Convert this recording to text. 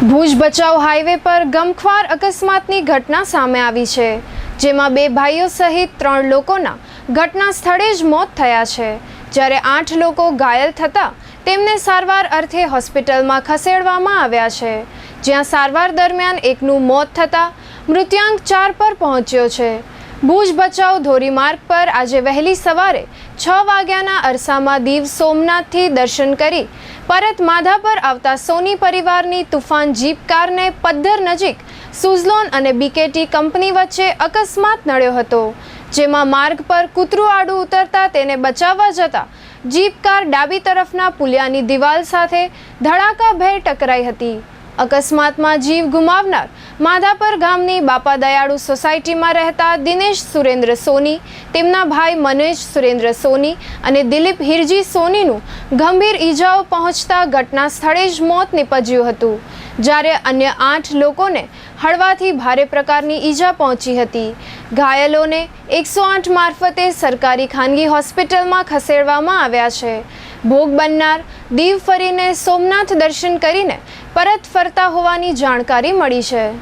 ભુજ બચાવ હાઈવે પર ગમખ્વાર અકસ્માતની ઘટના સામે આવી છે, જેમાં બે ભાઈઓ સહિત ત્રણ લોકોના ઘટના સ્થળે જ મોત થયા છે. જ્યારે આઠ લોકો ઘાયલ થતા તેમને સારવાર અર્થે હોસ્પિટલમાં ખસેડવામાં આવ્યા છે. જ્યાં સારવાર દરમિયાન એકનું મોત થતાં મૃત્યાંક ચાર પર પહોંચ્યો છે. ભુજ બચાવ ધોરીમાર્ગ પર આજે વહેલી સવારે છ વાગ્યાના અરસામાં દીવ સોમનાથથી દર્શન કરી પરત માધા પર આવતા સોની પરિવારની તુફાન જીપ કારને પદ્ધર નજીક સુઝલોન અને બીકેટી કંપની વચ્ચે અકસ્માત નડ્યો હતો, જેમાં માર્ગ પર કૂતરું આડું ઉતરતા તેને બચાવવા જતા જીપ કાર ડાબી તરફના પુલિયાની દિવાલ સાથે ધડાકાભેર ટકરાઈ હતી. અકસ્માતમાં જીવ ગુમાવનાર માધાપર ગામની બાપા દયાળુ સોસાયટીમાં રહેતા દિનેશ સુરેન્દ્ર સોની, તેમના ભાઈ મનેશ સુરેન્દ્ર સોની અને દિલીપ હિરજી સોનીનું ગંભીર ઈજાઓ પહોંચતા ઘટના સ્થળે જ મોત નીપજ્યું હતું. જ્યારે અન્ય આઠ લોકોને હળવાથી ભારે પ્રકારની ઈજા પહોંચી હતી. ઘાયલોને એકસો આઠ મારફતે સરકારી ખાનગી હોસ્પિટલમાં ખસેડવામાં આવ્યા છે. ભોગ બનનાર દીવ ફરીને સોમનાથ દર્શન કરીને પરત ફરતા હોવાની જાણકારી મળી છે.